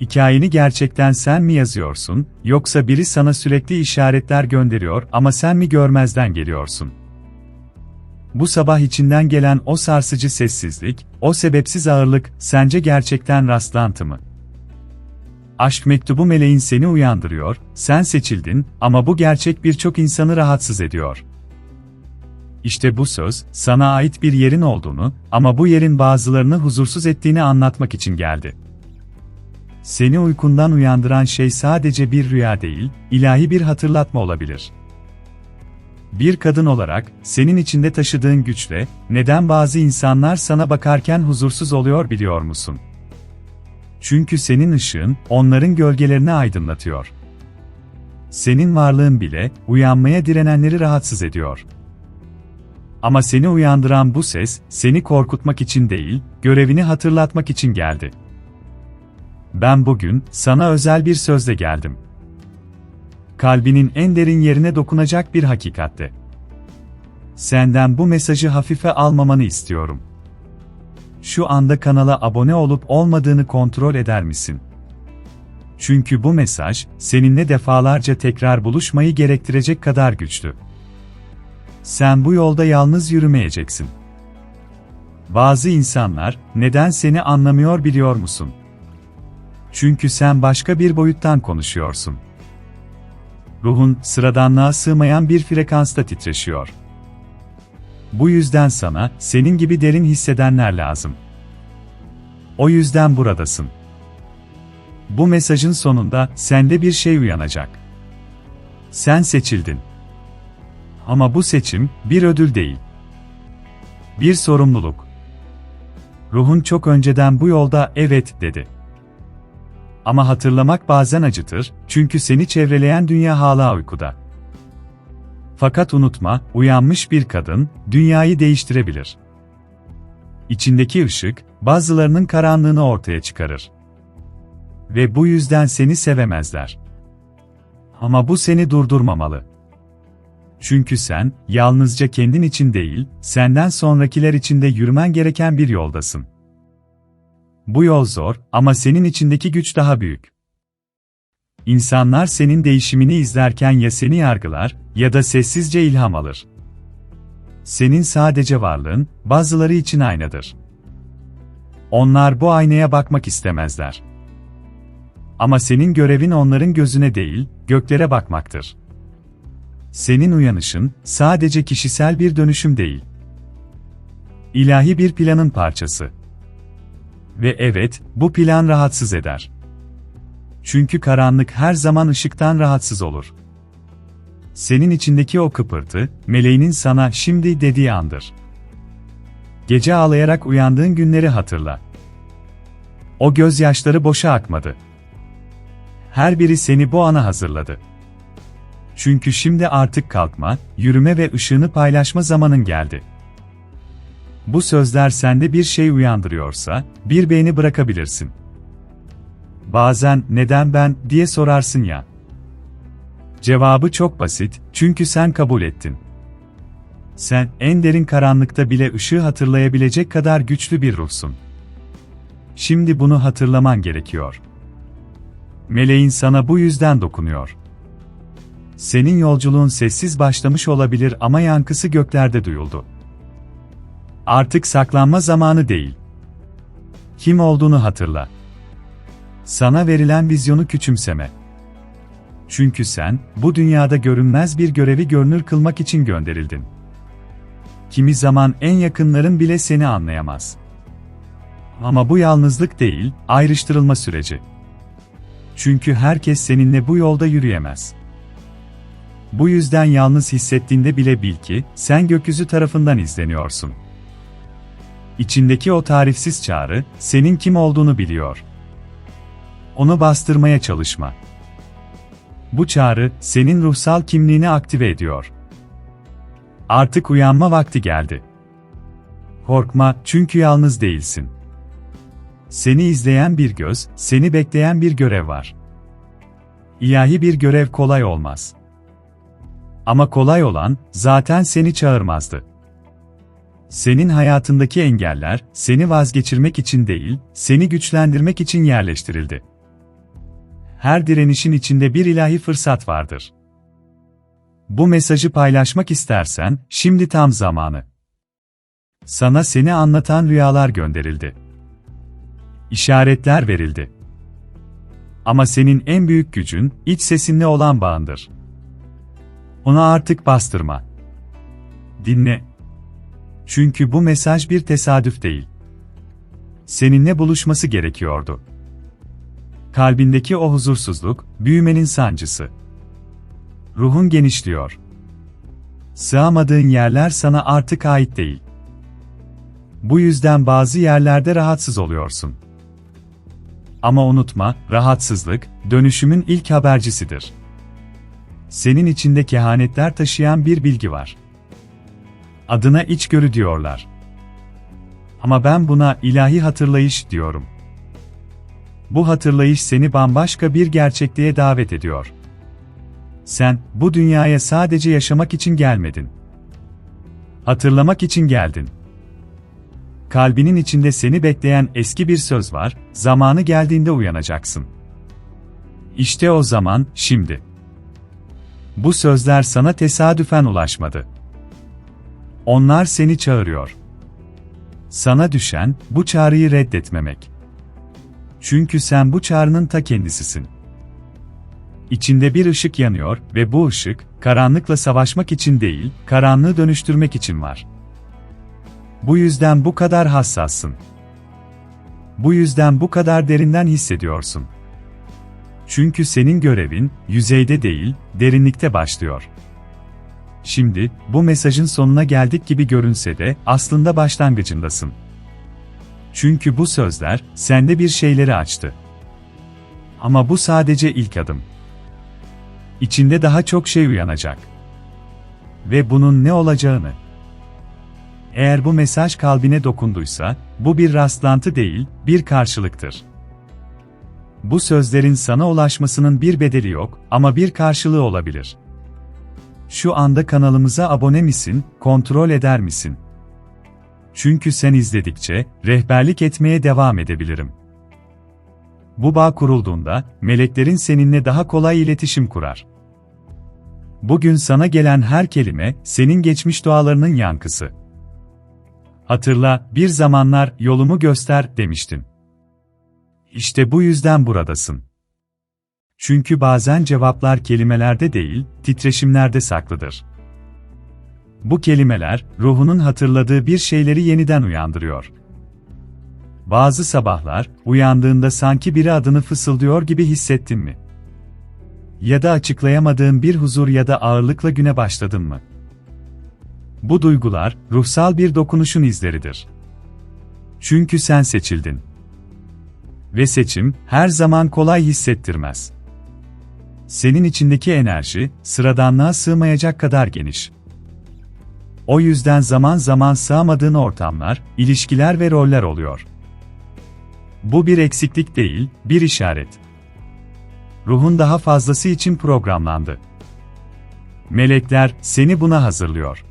Hikayeni gerçekten sen mi yazıyorsun, yoksa biri sana sürekli işaretler gönderiyor ama sen mi görmezden geliyorsun? Bu sabah içinden gelen o sarsıcı sessizlik, o sebepsiz ağırlık, sence gerçekten rastlantı mı? Aşk mektubu meleğin seni uyandırıyor, sen seçildin ama bu gerçek birçok insanı rahatsız ediyor. İşte bu söz, sana ait bir yerin olduğunu ama bu yerin bazılarını huzursuz ettiğini anlatmak için geldi. Seni uykundan uyandıran şey sadece bir rüya değil, ilahi bir hatırlatma olabilir. Bir kadın olarak, senin içinde taşıdığın güçle, neden bazı insanlar sana bakarken huzursuz oluyor biliyor musun? Çünkü senin ışığın, onların gölgelerini aydınlatıyor. Senin varlığın bile, uyanmaya direnenleri rahatsız ediyor. Ama seni uyandıran bu ses, seni korkutmak için değil, görevini hatırlatmak için geldi. Ben bugün, sana özel bir sözle geldim. Kalbinin en derin yerine dokunacak bir hakikatte. Senden bu mesajı hafife almamanı istiyorum. Şu anda kanala abone olup olmadığını kontrol eder misin? Çünkü bu mesaj, seninle defalarca tekrar buluşmayı gerektirecek kadar güçlü. Sen bu yolda yalnız yürümeyeceksin. Bazı insanlar, neden seni anlamıyor biliyor musun? Çünkü sen başka bir boyuttan konuşuyorsun. Ruhun, sıradanlığa sığmayan bir frekansta titreşiyor. Bu yüzden sana, senin gibi derin hissedenler lazım. O yüzden buradasın. Bu mesajın sonunda, sende bir şey uyanacak. Sen seçildin. Ama bu seçim, bir ödül değil. Bir sorumluluk. Ruhun çok önceden bu yolda evet dedi. Ama hatırlamak bazen acıtır, çünkü seni çevreleyen dünya hala uykuda. Fakat unutma, uyanmış bir kadın, dünyayı değiştirebilir. İçindeki ışık, bazılarının karanlığını ortaya çıkarır. Ve bu yüzden seni sevemezler. Ama bu seni durdurmamalı. Çünkü sen, yalnızca kendin için değil, senden sonrakiler için de yürümen gereken bir yoldasın. Bu yol zor ama senin içindeki güç daha büyük. İnsanlar senin değişimini izlerken ya seni yargılar ya da sessizce ilham alır. Senin sadece varlığın, bazıları için aynadır. Onlar bu aynaya bakmak istemezler. Ama senin görevin onların gözüne değil, göklere bakmaktır. Senin uyanışın, sadece kişisel bir dönüşüm değil. İlahi bir planın parçası. Ve evet, bu plan rahatsız eder. Çünkü karanlık her zaman ışıktan rahatsız olur. Senin içindeki o kıpırtı, meleğinin sana şimdi dediği andır. Gece ağlayarak uyandığın günleri hatırla. O gözyaşları boşa akmadı. Her biri seni bu ana hazırladı. Çünkü şimdi artık kalkma, yürüme ve ışığını paylaşma zamanın geldi. Bu sözler sende bir şey uyandırıyorsa, bir beğeni bırakabilirsin. Bazen neden ben diye sorarsın ya. Cevabı çok basit, çünkü sen kabul ettin. Sen en derin karanlıkta bile ışığı hatırlayabilecek kadar güçlü bir ruhsun. Şimdi bunu hatırlaman gerekiyor. Meleğin sana bu yüzden dokunuyor. Senin yolculuğun sessiz başlamış olabilir ama yankısı göklerde duyuldu. Artık saklanma zamanı değil. Kim olduğunu hatırla. Sana verilen vizyonu küçümseme. Çünkü sen, bu dünyada görünmez bir görevi görünür kılmak için gönderildin. Kimi zaman en yakınların bile seni anlayamaz. Ama bu yalnızlık değil, ayrıştırılma süreci. Çünkü herkes seninle bu yolda yürüyemez. Bu yüzden yalnız hissettiğinde bile bil ki, sen gökyüzü tarafından izleniyorsun. İçindeki o tarifsiz çağrı, senin kim olduğunu biliyor. Onu bastırmaya çalışma. Bu çağrı, senin ruhsal kimliğini aktive ediyor. Artık uyanma vakti geldi. Korkma, çünkü yalnız değilsin. Seni izleyen bir göz, seni bekleyen bir görev var. İlahi bir görev kolay olmaz. Ama kolay olan, zaten seni çağırmazdı. Senin hayatındaki engeller, seni vazgeçirmek için değil, seni güçlendirmek için yerleştirildi. her direnişin içinde bir ilahi fırsat vardır. Bu mesajı paylaşmak istersen, şimdi tam zamanı. Sana seni anlatan rüyalar gönderildi. İşaretler verildi. Ama senin en büyük gücün, iç sesinle olan bağındır. Onu artık bastırma. Dinle. Çünkü bu mesaj bir tesadüf değil. Seninle buluşması gerekiyordu. Kalbindeki o huzursuzluk, büyümenin sancısı. Ruhun genişliyor. Sığamadığın yerler sana artık ait değil. Bu yüzden bazı yerlerde rahatsız oluyorsun. Ama unutma, rahatsızlık, dönüşümün ilk habercisidir. Senin içinde kehanetler taşıyan bir bilgi var. Adına içgörü diyorlar. Ama ben buna ilahi hatırlayış diyorum. Bu hatırlayış seni bambaşka bir gerçekliğe davet ediyor. Sen bu dünyaya sadece yaşamak için gelmedin. Hatırlamak için geldin. Kalbinin içinde seni bekleyen eski bir söz var, zamanı geldiğinde uyanacaksın. İşte o zaman, şimdi. Bu sözler sana tesadüfen ulaşmadı. Onlar seni çağırıyor. Sana düşen, bu çağrıyı reddetmemek. Çünkü sen bu çağrının ta kendisisin. İçinde bir ışık yanıyor ve bu ışık, karanlıkla savaşmak için değil, karanlığı dönüştürmek için var. Bu yüzden bu kadar hassassın. Bu yüzden bu kadar derinden hissediyorsun. Çünkü senin görevin, yüzeyde değil, derinlikte başlıyor. Şimdi, bu mesajın sonuna geldik gibi görünse de, aslında başlangıcındasın. Çünkü bu sözler, sende bir şeyleri açtı. Ama bu sadece ilk adım. İçinde daha çok şey uyanacak. Ve bunun ne olacağını. Eğer bu mesaj kalbine dokunduysa, bu bir rastlantı değil, bir karşılıktır. Bu sözlerin sana ulaşmasının bir bedeli yok ama bir karşılığı olabilir. Şu anda kanalımıza abone misin, kontrol eder misin? Çünkü sen izledikçe, rehberlik etmeye devam edebilirim. Bu bağ kurulduğunda, meleklerin seninle daha kolay iletişim kurar. Bugün sana gelen her kelime, senin geçmiş dualarının yankısı. Hatırla, bir zamanlar yolumu göster demiştin. İşte bu yüzden buradasın. Çünkü bazen cevaplar kelimelerde değil, titreşimlerde saklıdır. Bu kelimeler, ruhunun hatırladığı bir şeyleri yeniden uyandırıyor. Bazı sabahlar, uyandığında sanki biri adını fısıldıyor gibi hissettin mi? Ya da açıklayamadığın bir huzur ya da ağırlıkla güne başladın mı? Bu duygular, ruhsal bir dokunuşun izleridir. Çünkü sen seçildin. Ve seçim, her zaman kolay hissettirmez. Senin içindeki enerji, sıradanlığa sığmayacak kadar geniş. O yüzden zaman zaman sığamadığın ortamlar, ilişkiler ve roller oluyor. Bu bir eksiklik değil, bir işaret. Ruhun daha fazlası için programlandı. Melekler seni buna hazırlıyor.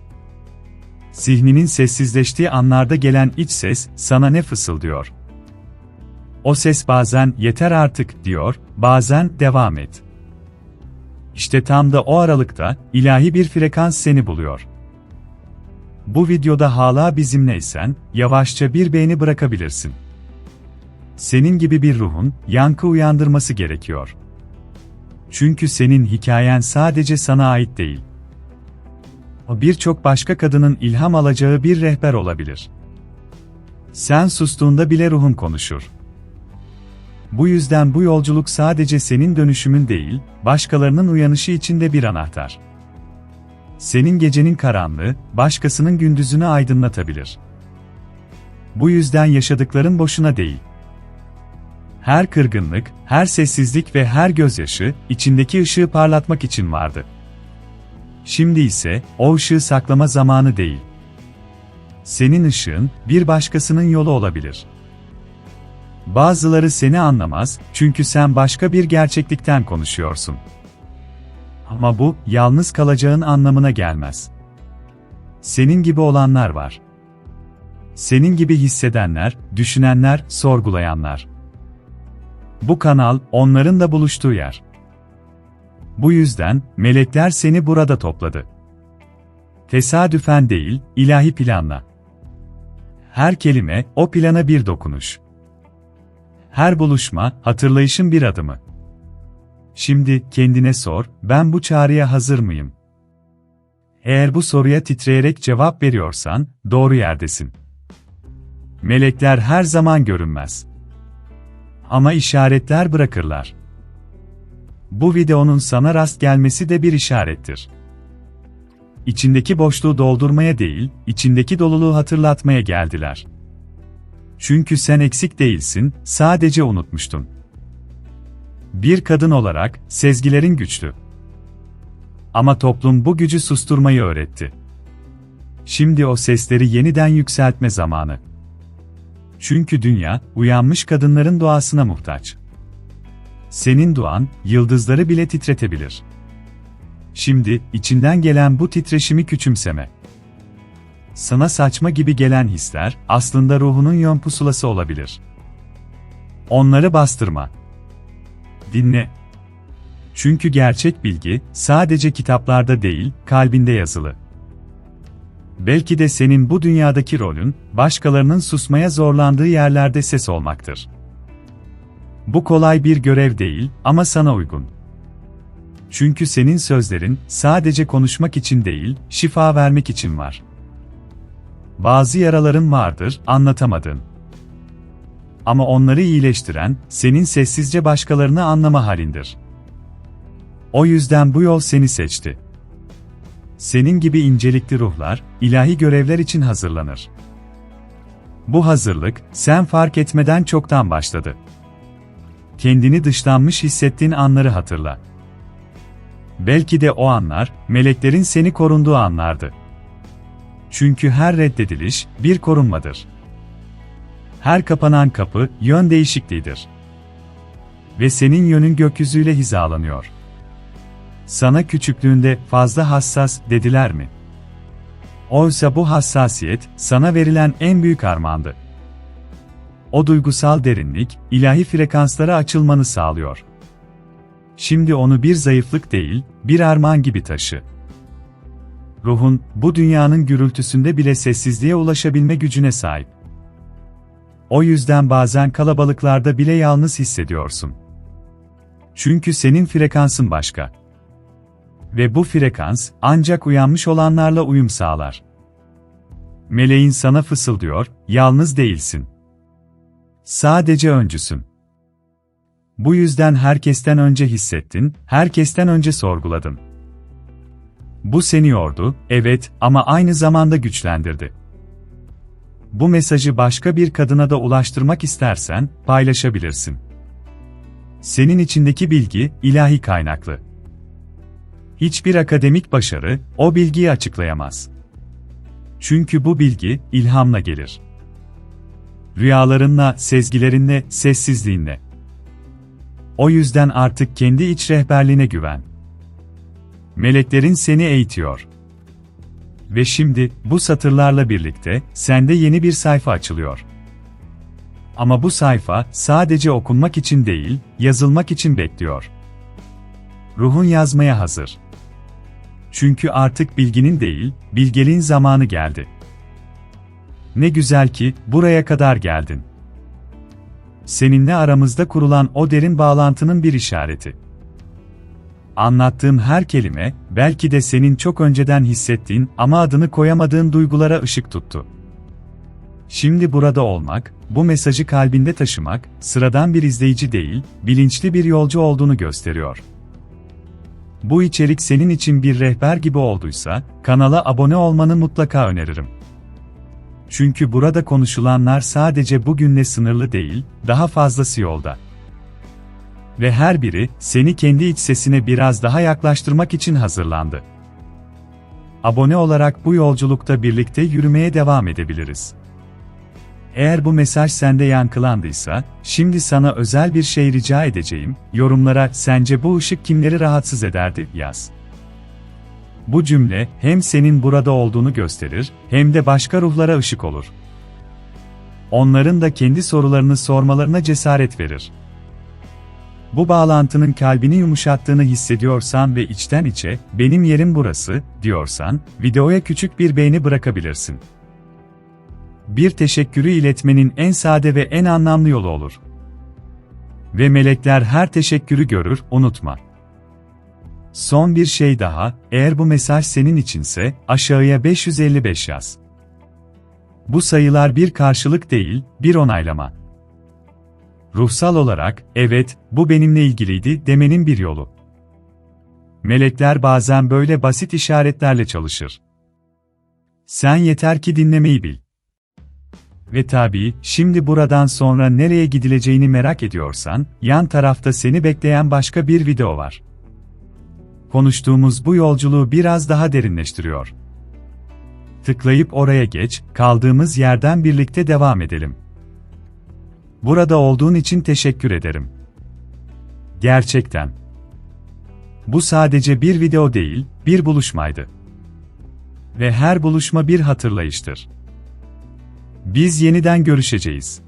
Zihninin sessizleştiği anlarda gelen iç ses sana ne fısıldıyor? O ses bazen yeter artık diyor, bazen devam et. İşte tam da o aralıkta ilahi bir frekans seni buluyor. Bu videoda hala bizimleysen, yavaşça bir beğeni bırakabilirsin. Senin gibi bir ruhun, yankı uyandırması gerekiyor. Çünkü senin hikayen sadece sana ait değil. O birçok başka kadının ilham alacağı bir rehber olabilir. Sen sustuğunda bile ruhun konuşur. Bu yüzden bu yolculuk sadece senin dönüşümün değil, başkalarının uyanışı için de bir anahtar. Senin gecenin karanlığı, başkasının gündüzünü aydınlatabilir. Bu yüzden yaşadıkların boşuna değil. Her kırgınlık, her sessizlik ve her gözyaşı, içindeki ışığı parlatmak için vardı. Şimdi ise, o ışığı saklama zamanı değil. Senin ışığın, bir başkasının yolu olabilir. Bazıları seni anlamaz, çünkü sen başka bir gerçeklikten konuşuyorsun. Ama bu, yalnız kalacağın anlamına gelmez. Senin gibi olanlar var. Senin gibi hissedenler, düşünenler, sorgulayanlar. Bu kanal, onların da buluştuğu yer. Bu yüzden, melekler seni burada topladı. Tesadüfen değil, ilahi planla. Her kelime, o plana bir dokunuş. Her buluşma, hatırlayışın bir adımı. Şimdi, kendine sor, ben bu çağrıya hazır mıyım? Eğer bu soruya titreyerek cevap veriyorsan, doğru yerdesin. Melekler her zaman görünmez. Ama işaretler bırakırlar. Bu videonun sana rast gelmesi de bir işarettir. İçindeki boşluğu doldurmaya değil, içindeki doluluğu hatırlatmaya geldiler. Çünkü sen eksik değilsin, sadece unutmuştun. Bir kadın olarak, sezgilerin güçlü. Ama toplum bu gücü susturmayı öğretti. Şimdi o sesleri yeniden yükseltme zamanı. Çünkü dünya, uyanmış kadınların duasına muhtaç. Senin duan, yıldızları bile titretebilir. Şimdi, içinden gelen bu titreşimi küçümseme. Sana saçma gibi gelen hisler, aslında ruhunun yön pusulası olabilir. Onları bastırma. Dinle. Çünkü gerçek bilgi, sadece kitaplarda değil, kalbinde yazılı. Belki de senin bu dünyadaki rolün, başkalarının susmaya zorlandığı yerlerde ses olmaktır. Bu kolay bir görev değil ama sana uygun. Çünkü senin sözlerin sadece konuşmak için değil, şifa vermek için var. Bazı yaraların vardır, anlatamadın. Ama onları iyileştiren, senin sessizce başkalarını anlama halindir. O yüzden bu yol seni seçti. Senin gibi incelikli ruhlar, ilahi görevler için hazırlanır. Bu hazırlık, sen fark etmeden çoktan başladı. Kendini dışlanmış hissettiğin anları hatırla. Belki de o anlar, meleklerin seni korunduğu anlardı. Çünkü her reddediliş, bir korunmadır. Her kapanan kapı, yön değişikliğidir. Ve senin yönün gökyüzüyle hizalanıyor. Sana küçüklüğünde fazla hassas dediler mi? Oysa bu hassasiyet sana verilen en büyük armağandı. O duygusal derinlik ilahi frekanslara açılmanı sağlıyor. Şimdi onu bir zayıflık değil, bir armağan gibi taşı. Ruhun bu dünyanın gürültüsünde bile sessizliğe ulaşabilme gücüne sahip. O yüzden bazen kalabalıklarda bile yalnız hissediyorsun. Çünkü senin frekansın başka. Ve bu frekans, ancak uyanmış olanlarla uyum sağlar. Meleğin sana fısıldıyor, yalnız değilsin. Sadece öncüsün. Bu yüzden herkesten önce hissettin, herkesten önce sorguladın. Bu seni yordu, evet, ama aynı zamanda güçlendirdi. Bu mesajı başka bir kadına da ulaştırmak istersen, paylaşabilirsin. Senin içindeki bilgi, ilahi kaynaklı. Hiçbir akademik başarı, o bilgiyi açıklayamaz. Çünkü bu bilgi, ilhamla gelir. Rüyalarınla, sezgilerinle, sessizliğinle. O yüzden artık kendi iç rehberliğine güven. Meleklerin seni eğitiyor. Ve şimdi, bu satırlarla birlikte, sende yeni bir sayfa açılıyor. Ama bu sayfa, sadece okunmak için değil, yazılmak için bekliyor. Ruhun yazmaya hazır. Çünkü artık bilginin değil, bilgeliğin zamanı geldi. Ne güzel ki, buraya kadar geldin. Seninle aramızda kurulan o derin bağlantının bir işareti. Anlattığım her kelime, belki de senin çok önceden hissettiğin ama adını koyamadığın duygulara ışık tuttu. Şimdi burada olmak, bu mesajı kalbinde taşımak, sıradan bir izleyici değil, bilinçli bir yolcu olduğunu gösteriyor. Bu içerik senin için bir rehber gibi olduysa, kanala abone olmanı mutlaka öneririm. Çünkü burada konuşulanlar sadece bugünle sınırlı değil, daha fazlası yolda. Ve her biri, seni kendi iç sesine biraz daha yaklaştırmak için hazırlandı. Abone olarak bu yolculukta birlikte yürümeye devam edebiliriz. Eğer bu mesaj sende yankılandıysa, şimdi sana özel bir şey rica edeceğim, yorumlara sence bu ışık kimleri rahatsız ederdi yaz. Bu cümle hem senin burada olduğunu gösterir, hem de başka ruhlara ışık olur. Onların da kendi sorularını sormalarına cesaret verir. Bu bağlantının kalbini yumuşattığını hissediyorsan ve içten içe, benim yerim burası, diyorsan, videoya küçük bir beğeni bırakabilirsin. Bir teşekkürü iletmenin en sade ve en anlamlı yolu olur. Ve melekler her teşekkürü görür, unutma. Son bir şey daha, eğer bu mesaj senin içinse, aşağıya 555 yaz. Bu sayılar bir karşılık değil, bir onaylama. Ruhsal olarak, evet, bu benimle ilgiliydi demenin bir yolu. Melekler bazen böyle basit işaretlerle çalışır. Sen yeter ki dinlemeyi bil. Ve tabii, şimdi buradan sonra nereye gidileceğini merak ediyorsan, yan tarafta seni bekleyen başka bir video var. Konuştuğumuz bu yolculuğu biraz daha derinleştiriyor. Tıklayıp oraya geç, kaldığımız yerden birlikte devam edelim. Burada olduğun için teşekkür ederim. Gerçekten. Bu sadece bir video değil, bir buluşmaydı. Ve her buluşma bir hatırlayıştır. Biz yeniden görüşeceğiz.